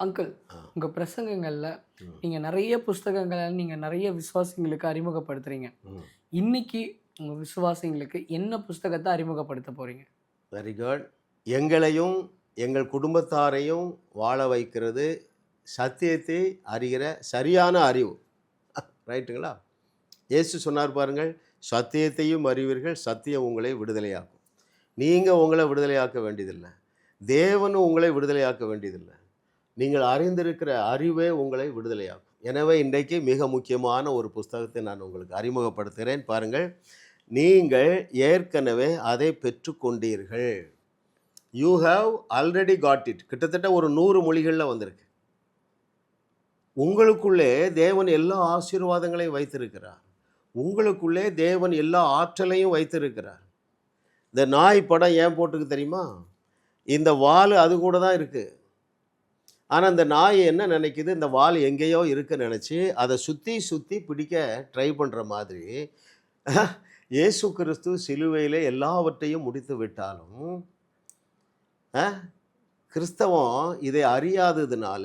Uncle உங்கள் பிரசங்கங்களில் நீங்கள் நிறைய புஸ்தகங்களை நீங்கள் நிறைய விசுவாசிங்களுக்கு அறிமுகப்படுத்துறீங்க. ம். இன்னைக்கு உங்கள் விசுவாசிங்களுக்கு என்ன புஸ்தகத்தை அறிமுகப்படுத்த போகிறீங்க வெரி குட் எங்களையும் எங்கள் குடும்பத்தாரையும் வாழ வைக்கிறது சத்தியத்தை அறிகிற சரியான அறிவு. ரைட்டுங்களா இயேசு சொன்னார் பாருங்கள் சத்தியத்தையும் அறிவீர்கள் சத்தியம் உங்களை விடுதலையாக்கும். நீங்கள் உங்களை விடுதலையாக்க வேண்டியதில்லை. தேவனும் உங்களை விடுதலையாக்க வேண்டியதில்லை. நீங்கள் அறிந்திருக்கிற அறிவே உங்களை விடுதலையாகும் எனவே இன்றைக்கு மிக முக்கியமான ஒரு புஸ்தகத்தை நான் உங்களுக்கு அறிமுகப்படுத்துகிறேன். பாருங்கள். நீங்கள் ஏற்கனவே அதை பெற்றுக்கொண்டீர்கள் you have already got it கிட்டத்தட்ட ஒரு நூறு மொழிகளில் வந்திருக்கு. உங்களுக்குள்ளே தேவன் எல்லா ஆசீர்வாதங்களையும் வைத்திருக்கிறார். உங்களுக்குள்ளே தேவன் எல்லா ஆற்றலையும் வைத்திருக்கிறார். இந்த நாய் படம் ஏன் போட்டுக்கு தெரியுமா? இந்த வால் அது கூட தான் இருக்குது ஆனால் அந்த நாய் என்ன நினைக்குது? இந்த வால் எங்கேயோ இருக்க நினச்சி அதை சுற்றி சுற்றி பிடிக்க ட்ரை பண்ணுற மாதிரி இயேசு கிறிஸ்து சிலுவையில் எல்லாவற்றையும் முடித்து விட்டாலும் கிறிஸ்தவம் இதை அறியாததுனால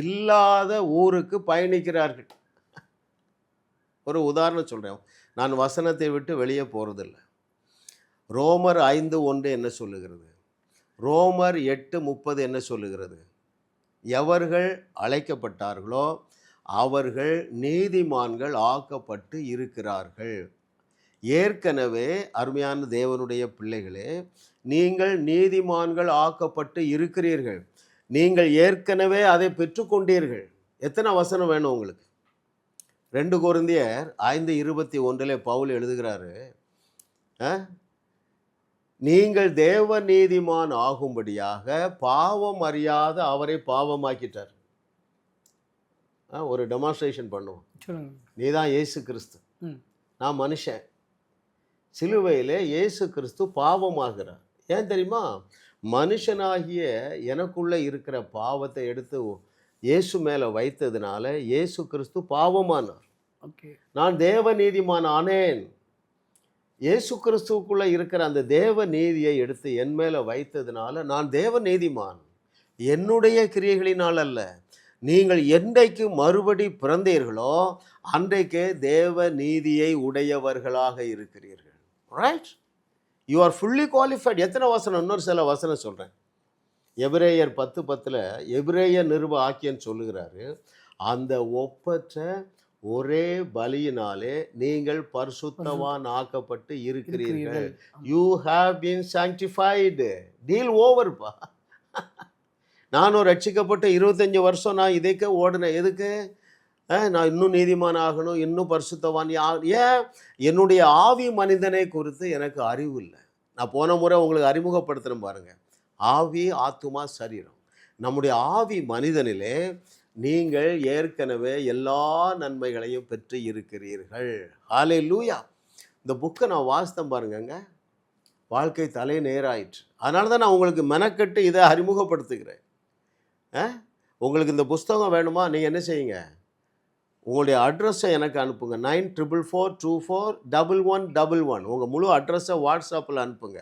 இல்லாத ஊருக்கு பயணிக்கிறார்கள். ஒரு உதாரணம் சொல்கிறேன் நான் வசனத்தை விட்டு வெளியே போகிறதில்ல ரோமர் ஐந்து ஒன்று என்ன சொல்லுகிறது? ரோமர் எட்டு முப்பது என்ன சொல்லுகிறது? எவர்கள் அழைக்கப்பட்டார்களோ அவர்கள் நீதிமான்கள் ஆக்கப்பட்டு இருக்கிறார்கள். ஏற்கனவே அருமையான தேவனுடைய பிள்ளைகளே நீங்கள் நீதிமான்கள் ஆக்கப்பட்டு இருக்கிறீர்கள். நீங்கள் ஏற்கனவே அதை பெற்றுக்கொண்டீர்கள். எத்தனை வசனம் வேணும் உங்களுக்கு? ரெண்டு குருந்தியர் ஐந்து இருபத்தி ஒன்றில் பவுல் எழுதுகிறாரு நீங்கள் தேவ நீதிமான் ஆகும்படியாக பாவம் அறியாத அவரை பாவமாக்கிட்டார். ஒரு டெமான்ஸ்ட்ரேஷன் பண்ணுவோம். சொல்லுங்க. நீ தான் இயேசு கிறிஸ்து. நான் மனுஷன். சிலுவையில் இயேசு கிறிஸ்து பாவமாகிறார். ஏன் தெரியுமா? மனுஷனாகிய எனக்குள்ளே இருக்கிற பாவத்தை எடுத்து இயேசு மேலே வைத்ததுனால இயேசு கிறிஸ்து பாவமானார். நான் தேவ நீதிமான் ஆனேன். இயேசு கிறிஸ்துவுக்குள்ளே இருக்கிற அந்த தேவ நீதியை எடுத்து என் மேலே வைத்ததுனால நான் தேவ நீதிமான். என்னுடைய கிரியைகளினால் அல்ல. நீங்கள் என்றைக்கு மறுபடி பிறந்தீர்களோ அன்றைக்கே தேவ நீதியை உடையவர்களாக இருக்கிறீர்கள். Right you are fully qualified எத்தனை வசனம் இன்னொரு சில வசனம் சொல்கிறேன் எபிரேயர் பத்து பத்தில் எபிரேய நிருப ஆக்கியன்னு சொல்லுகிறாரு அந்த ஒப்பற்ற ஒரே பலியினாலே நீங்கள் பரிசுத்தவான் ஆக்கப்பட்டு இருக்கிறீர்கள். You have been sanctified deal ஓவர்ப்பா நானும் ரட்சிக்கப்பட்ட இருபத்தஞ்சி வருஷம் நான் இதுக்கே ஓடினேன். எதுக்கு? நான் இன்னும் நீதிமான் ஆகணும் இன்னும் பரிசுத்தவான். ஏன்? என்னுடைய ஆவி மனிதனை குறித்து எனக்கு அறிவு இல்லை. நான் போன முறை உங்களுக்கு அறிமுகப்படுத்துகிறேன் பாருங்க. ஆவி ஆத்துமா சரீரம். நம்முடைய ஆவி மனிதனிலே நீங்கள் ஏற்கனவே எல்லா நன்மைகளையும் பெற்று இருக்கிறீர்கள். ஹாலே லூயா இந்த புக்கை நான் வாசித்தேன் பாருங்கங்க. வாழ்க்கை தலை நேராயிற்று. அதனால தான் நான் உங்களுக்கு மெனக்கட்டு இதை அறிமுகப்படுத்துகிறேன். ஆ? உங்களுக்கு இந்த புஸ்தகம் வேணுமா? நீங்கள் என்ன செய்யுங்க? உங்களுடைய அட்ரஸை எனக்கு அனுப்புங்க. Nine triple four two four double one double one. உங்கள் முழு அட்ரஸை வாட்ஸ்அப்பில் அனுப்புங்க.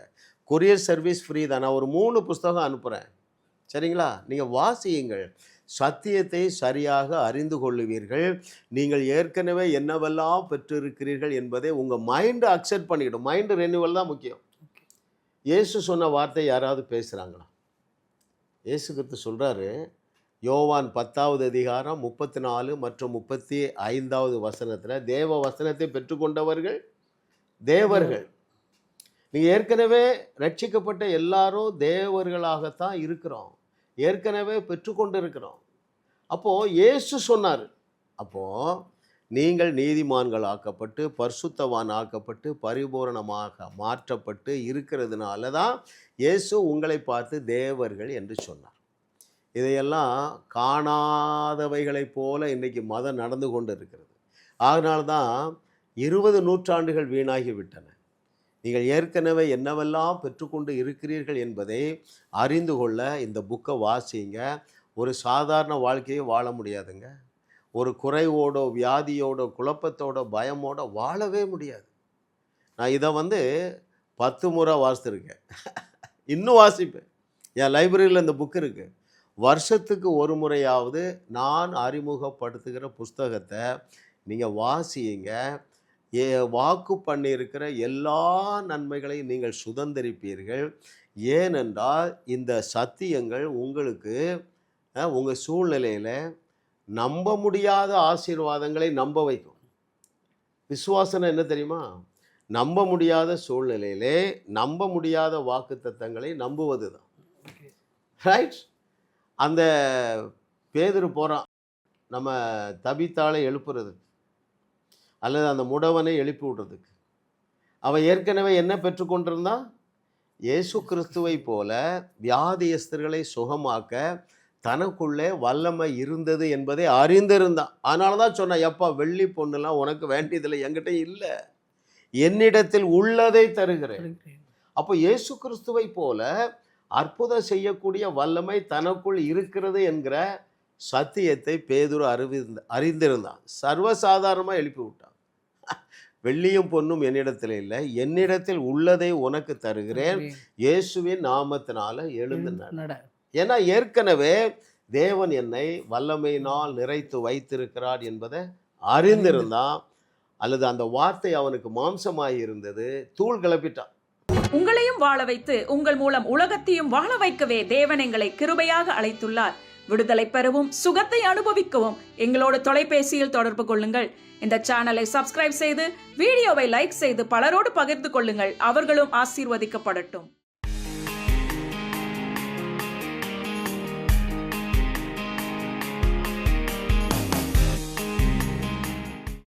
கொரியர் சர்வீஸ் ஃப்ரீ தான். நான் ஒரு மூணு புஸ்தகம் அனுப்புகிறேன் சரிங்களா? நீங்கள் வாசியுங்கள். சத்தியத்தை சரியாக அறிந்து கொள்ளுவீர்கள். நீங்கள் ஏற்கனவே என்னவெல்லாம் பெற்றிருக்கிறீர்கள் என்பதை உங்கள் மைண்டு அக்செப்ட் பண்ணிக்கிடும் மைண்டு ரெனிவல் தான் முக்கியம். இயேசு சொன்ன வார்த்தை யாராவது பேசுகிறாங்களா இயேசு கிறிஸ்து சொல்கிறாரு யோவான் பத்தாவது அதிகாரம் முப்பத்தி நாலு மற்றும் முப்பத்தி ஐந்தாவது வசனத்தில் தேவ வசனத்தை பெற்றுக்கொண்டவர்கள் தேவர்கள். நீங்கள் ஏற்கனவே ரட்சிக்கப்பட்ட எல்லாரும் தேவர்களாகத்தான் இருக்கிறோம். ஏற்கனவே பெற்றுக்கொண்டு இருக்கிறோம் அப்போது இயேசு சொன்னார். அப்போது நீங்கள் நீதிமான்கள் ஆக்கப்பட்டு பர்சுத்தவான் ஆக்கப்பட்டு பரிபூரணமாக மாற்றப்பட்டு இருக்கிறதுனால தான் இயேசு உங்களை பார்த்து தேவர்கள் என்று சொன்னார். இதையெல்லாம் காணாதவைகளைப் போல இன்றைக்கி மதம் நடந்து கொண்டு இருக்கிறது அதனால்தான் இருபது நூற்றாண்டுகள் வீணாகிவிட்டன. நீங்கள் ஏற்கனவே என்னவெல்லாம் பெற்றுக்கொண்டு இருக்கிறீர்கள் என்பதை அறிந்து கொள்ள இந்த புக்கை வாசிங்க. ஒரு சாதாரண வாழ்க்கையை வாழ முடியாதுங்க. ஒரு குறைவோடோ வியாதியோட குழப்பத்தோட பயமோட வாழவே முடியாது. நான் இதை வந்து பத்து முறை வாசித்திருக்கேன். இன்னும் வாசிப்பேன். என் லைப்ரரியில் இந்த புக் இருக்குது வருஷத்துக்கு ஒரு முறையாவது நான் அறிமுகப்படுத்துகிற புஸ்தகத்தை நீங்கள் வாசியுங்க ஏ வாக்கு பண்ணியிருக்கிற எல்லா நன்மைகளையும் நீங்கள் சுதந்திரிப்பீர்கள். ஏனென்றால் இந்த சத்தியங்கள் உங்களுக்கு உங்கள் சூழ்நிலையில் நம்ப முடியாத ஆசீர்வாதங்களை நம்ப வைக்கும். விசுவாசனம் என்ன தெரியுமா? நம்ப முடியாத சூழ்நிலையிலே நம்ப முடியாத வாக்குத்தத்தங்களை நம்புவது தான் ரைட் அந்த பேதுரு போகிறான் நம்ம தபித்தாளை எழுப்புறதுக்கு அல்லது அந்த முடவனை எழுப்பி விடுறதுக்கு. அவன் ஏற்கனவே என்ன பெற்றுக்கொண்டிருந்தான் இயேசு கிறிஸ்துவை போல வியாதியஸ்தர்களை சுகமாக்க தனக்குள்ளே வல்லமை இருந்தது என்பதை அறிந்திருந்தான். அதனால தான் சொன்னான் எப்பா வெள்ளி பொண்ணுலாம் உனக்கு வேண்டியதில்லை என்கிட்ட இல்லை. என்னிடத்தில் உள்ளதை தருகிறேன். அப்போ இயேசு கிறிஸ்துவை போல அற்புதம் செய்யக்கூடிய வல்லமை தனக்குள் இருக்கிறது என்கிற சத்தியத்தை பேதுரு அறிவிந்த அறிந்திருந்தான். சர்வசாதாரணமாக எழுப்பி விட்டான். வெள்ளியும் பொன்னும் என்னிடத்தில் இல்லை என்னிடத்தில் உள்ளதை உனக்கு தருகிறேன். இயேசுவின் நாமத்தினால எழுந்து. நட. ஏன்னா ஏற்கனவே தேவன் என்னை வல்லமையினால் நிறைத்து வைத்திருக்கிறார் என்பதை அறிந்திருந்தான் அல்லது அந்த வார்த்தை அவனுக்கு மாம்சமாகி இருந்தது தூள் கிளப்பிட்டான். உங்களையும் வாழ வைத்து உங்கள் மூலம் உலகத்தையும் வாழ வைக்கவே தேவன் எங்களை கிருபையாக அழைத்துள்ளார். விடுதலை பெறவும் சுகத்தை அனுபவிக்கவும் எங்களோடு தொலைபேசியில் தொடர்பு கொள்ளுங்கள். இந்த சேனலை சப்ஸ்கிரைப் செய்து வீடியோவை லைக் செய்து பலரோடு பகிர்ந்து கொள்ளுங்கள். அவர்களும் ஆசீர்வதிக்கப்படட்டும்.